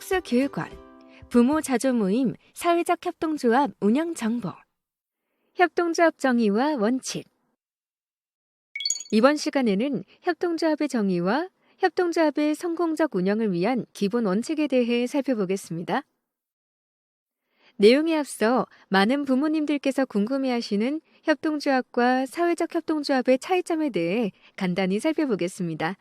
특수교육원, 부모 자조 모임 사회적 협동조합 운영 정보, 협동조합 정의와 원칙. 이번 시간에는 협동조합의 정의와 협동조합의 성공적 운영을 위한 기본 원칙에 대해 살펴보겠습니다. 내용에 앞서 많은 부모님들께서 궁금해하시는 협동조합과 사회적 협동조합의 차이점에 대해 간단히 살펴보겠습니다.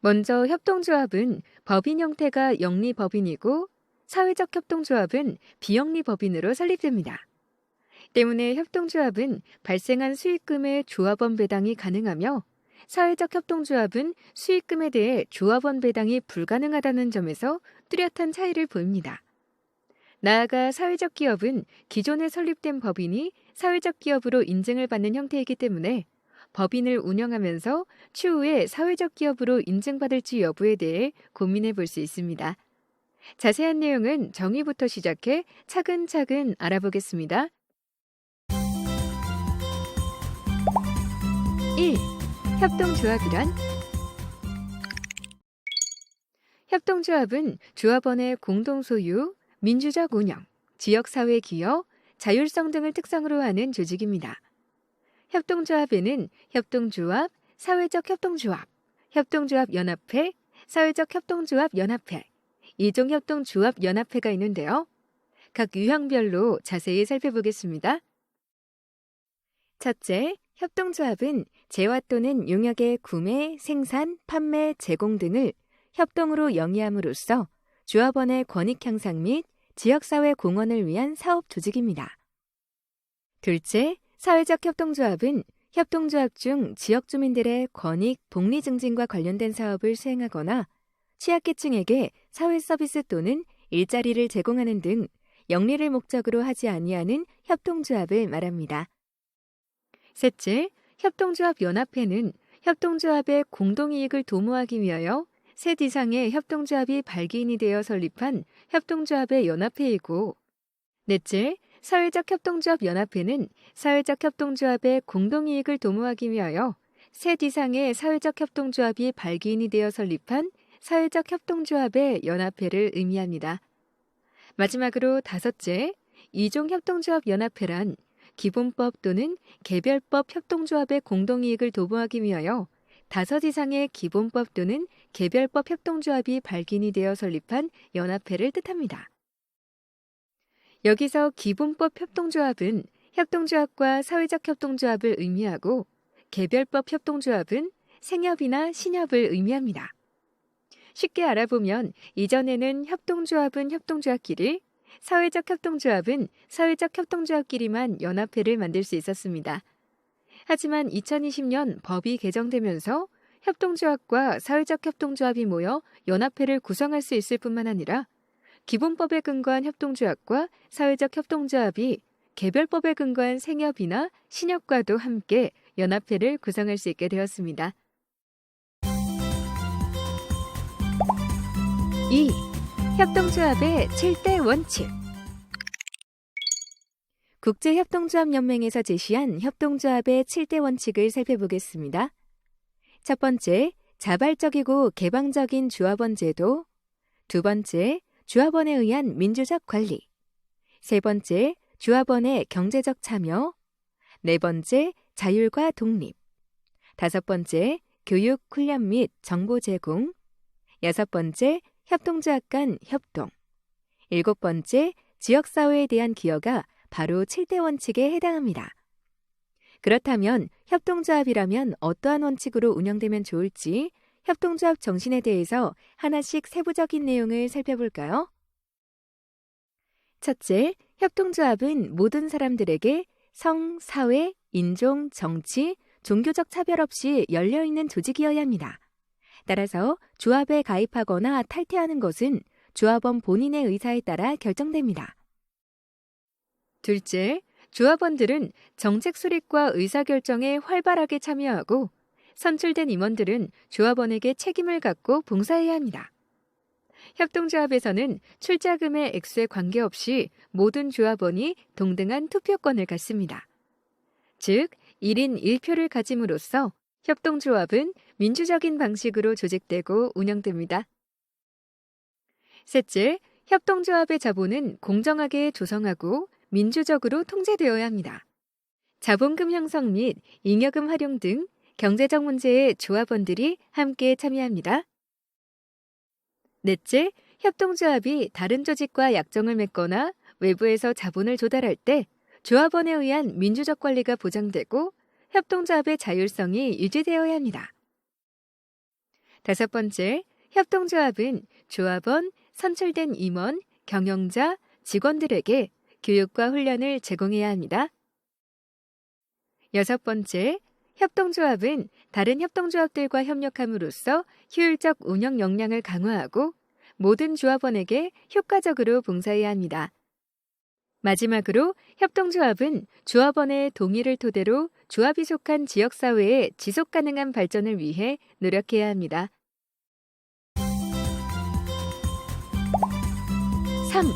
먼저 협동조합은 법인 형태가 영리 법인이고 사회적 협동조합은 비영리 법인으로 설립됩니다. 때문에 협동조합은 발생한 수익금의 조합원 배당이 가능하며 사회적 협동조합은 수익금에 대해 조합원 배당이 불가능하다는 점에서 뚜렷한 차이를 보입니다. 나아가 사회적 기업은 기존에 설립된 법인이 사회적 기업으로 인증을 받는 형태이기 때문에 법인을 운영하면서 추후에 사회적 기업으로 인증받을지 여부에 대해 고민해 볼 수 있습니다. 자세한 내용은 정의부터 시작해 차근차근 알아보겠습니다. 1. 협동조합이란 협동조합은 조합원의 공동소유, 민주적 운영, 지역사회 기여, 자율성 등을 특성으로 하는 조직입니다. 협동조합에는 협동조합, 사회적 협동조합, 협동조합 연합회, 사회적 협동조합 연합회, 이종협동조합 연합회가 있는데요. 각 유형별로 자세히 살펴보겠습니다. 첫째, 협동조합은 재화 또는 용역의 구매, 생산, 판매, 제공 등을 협동으로 영위함으로써 조합원의 권익 향상 및 지역사회 공헌을 위한 사업 조직입니다. 둘째, 사회적 협동조합은 협동조합 중 지역 주민들의 권익, 복리 증진과 관련된 사업을 수행하거나 취약계층에게 사회 서비스 또는 일자리를 제공하는 등 영리를 목적으로 하지 아니하는 협동조합을 말합니다. 셋째, 협동조합 연합회는 협동조합의 공동이익을 도모하기 위하여 셋 이상의 협동조합이 발기인이 되어 설립한 협동조합의 연합회이고 넷째, 사회적 협동조합 연합회는 사회적 협동조합의 공동이익을 도모하기 위하여 셋 이상의 사회적 협동조합이 발기인이 되어 설립한 사회적 협동조합의 연합회를 의미합니다. 마지막으로 다섯째, 이종 협동조합 연합회란 기본법 또는 개별법 협동조합의 공동이익을 도모하기 위하여 다섯 이상의 기본법 또는 개별법 협동조합이 발기인이 되어 설립한 연합회를 뜻합니다. 여기서 기본법 협동조합은 협동조합과 사회적 협동조합을 의미하고 개별법 협동조합은 생협이나 신협을 의미합니다. 쉽게 알아보면 이전에는 협동조합은 협동조합끼리, 사회적 협동조합은 사회적 협동조합끼리만 연합회를 만들 수 있었습니다. 하지만 2020년 법이 개정되면서 협동조합과 사회적 협동조합이 모여 연합회를 구성할 수 있을 뿐만 아니라 기본법에 근거한 협동조합과 사회적 협동조합이 개별법에 근거한 생협이나 신협과도 함께 연합회를 구성할 수 있게 되었습니다. 2. 협동조합의 7대 원칙 국제협동조합연맹에서 제시한 협동조합의 7대 원칙을 살펴보겠습니다. 첫 번째, 자발적이고 개방적인 조합원 제도. 두 번째, 조합원에 의한 민주적 관리. 세 번째, 조합원의 경제적 참여. 네 번째, 자율과 독립. 다섯 번째, 교육, 훈련 및 정보 제공. 여섯 번째, 협동조합 간 협동. 일곱 번째, 지역사회에 대한 기여가 바로 7대 원칙에 해당합니다. 그렇다면 협동조합이라면 어떠한 원칙으로 운영되면 좋을지 협동조합 정신에 대해서 하나씩 세부적인 내용을 살펴볼까요? 첫째, 협동조합은 모든 사람들에게 성, 사회, 인종, 정치, 종교적 차별 없이 열려있는 조직이어야 합니다. 따라서 조합에 가입하거나 탈퇴하는 것은 조합원 본인의 의사에 따라 결정됩니다. 둘째, 조합원들은 정책 수립과 의사결정에 활발하게 참여하고 선출된 임원들은 조합원에게 책임을 갖고 봉사해야 합니다. 협동조합에서는 출자금의 액수에 관계없이 모든 조합원이 동등한 투표권을 갖습니다. 즉, 1인 1표를 가짐으로써 협동조합은 민주적인 방식으로 조직되고 운영됩니다. 셋째, 협동조합의 자본은 공정하게 조성하고 민주적으로 통제되어야 합니다. 자본금 형성 및 잉여금 활용 등 경제적 문제에 조합원들이 함께 참여합니다. 넷째, 협동조합이 다른 조직과 약정을 맺거나 외부에서 자본을 조달할 때 조합원에 의한 민주적 권리가 보장되고 협동조합의 자율성이 유지되어야 합니다. 다섯 번째, 협동조합은 조합원, 선출된 임원, 경영자, 직원들에게 교육과 훈련을 제공해야 합니다. 여섯 번째, 협동조합은 다른 협동조합들과 협력함으로써 효율적 운영 역량을 강화하고 모든 조합원에게 효과적으로 봉사해야 합니다. 마지막으로 협동조합은 조합원의 동의를 토대로 조합이 속한 지역사회의 지속 가능한 발전을 위해 노력해야 합니다. 3.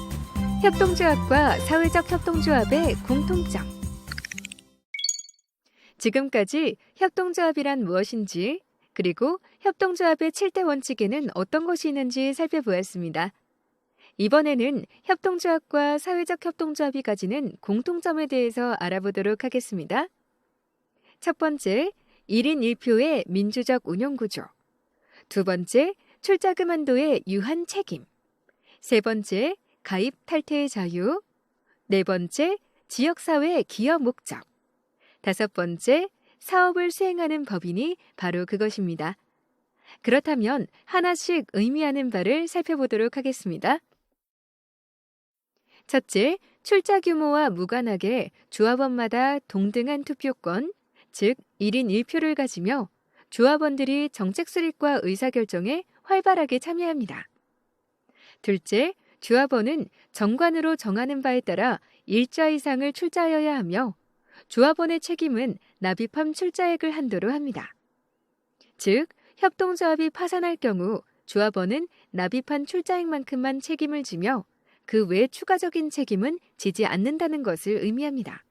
협동조합과 사회적 협동조합의 공통점. 지금까지 협동조합이란 무엇인지, 그리고 협동조합의 7대 원칙에는 어떤 것이 있는지 살펴보았습니다. 이번에는 협동조합과 사회적 협동조합이 가지는 공통점에 대해서 알아보도록 하겠습니다. 첫 번째, 1인 1표의 민주적 운영구조. 두 번째, 출자금 한도의 유한 책임. 세 번째, 가입 탈퇴의 자유. 네 번째, 지역사회 기업 목적. 다섯 번째, 사업을 수행하는 법인이 바로 그것입니다. 그렇다면 하나씩 의미하는 바를 살펴보도록 하겠습니다. 첫째, 출자 규모와 무관하게 조합원마다 동등한 투표권, 즉 1인 1표를 가지며 조합원들이 정책 수립과 의사결정에 활발하게 참여합니다. 둘째, 조합원은 정관으로 정하는 바에 따라 일자 이상을 출자하여야 하며 조합원의 책임은 납입함 출자액을 한도로 합니다. 즉, 협동조합이 파산할 경우 조합원은 납입한 출자액만큼만 책임을 지며 그 외 추가적인 책임은 지지 않는다는 것을 의미합니다.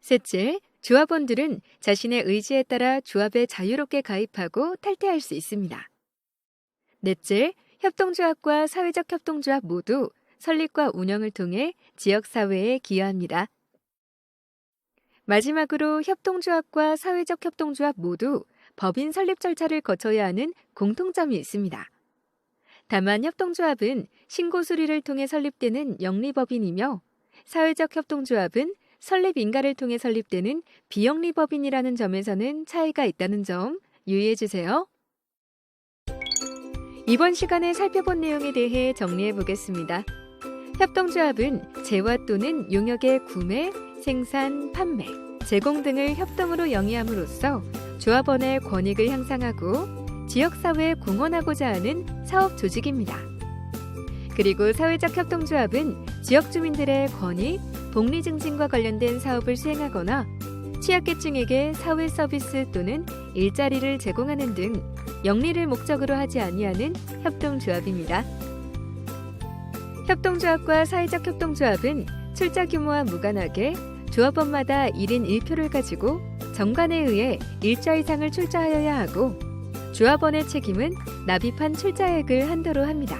셋째, 조합원들은 자신의 의지에 따라 조합에 자유롭게 가입하고 탈퇴할 수 있습니다. 넷째, 협동조합과 사회적 협동조합 모두 설립과 운영을 통해 지역사회에 기여합니다. 마지막으로 협동조합과 사회적 협동조합 모두 법인 설립 절차를 거쳐야 하는 공통점이 있습니다. 다만 협동조합은 신고 수리를 통해 설립되는 영리법인이며 사회적 협동조합은 설립 인가를 통해 설립되는 비영리법인이라는 점에서는 차이가 있다는 점 유의해 주세요. 이번 시간에 살펴본 내용에 대해 정리해 보겠습니다. 협동조합은 재화 또는 용역의 구매, 생산, 판매, 제공 등을 협동으로 영위함으로써 조합원의 권익을 향상하고 지역사회에 공헌하고자 하는 사업 조직입니다. 그리고 사회적 협동조합은 지역 주민들의 권익, 복리 증진과 관련된 사업을 수행하거나 취약계층에게 사회 서비스 또는 일자리를 제공하는 등 영리를 목적으로 하지 아니하는 협동조합입니다. 협동조합과 사회적 협동조합은 출자 규모와 무관하게 조합원마다 1인 1표를 가지고 정관에 의해 일자 이상을 출자하여야 하고 조합원의 책임은 납입한 출자액을 한도로 합니다.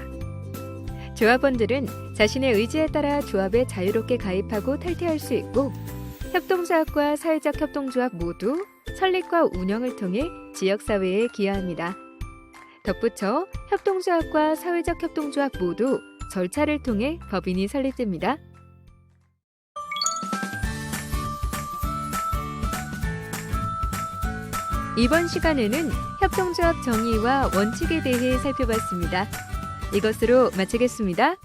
조합원들은 자신의 의지에 따라 조합에 자유롭게 가입하고 탈퇴할 수 있고 협동조합과 사회적 협동조합 모두 설립과 운영을 통해 지역사회에 기여합니다. 덧붙여 협동조합과 사회적 협동조합 모두 절차를 통해 법인이 설립됩니다. 이번 시간에는 협동조합 정의와 원칙에 대해 살펴봤습니다. 이것으로 마치겠습니다.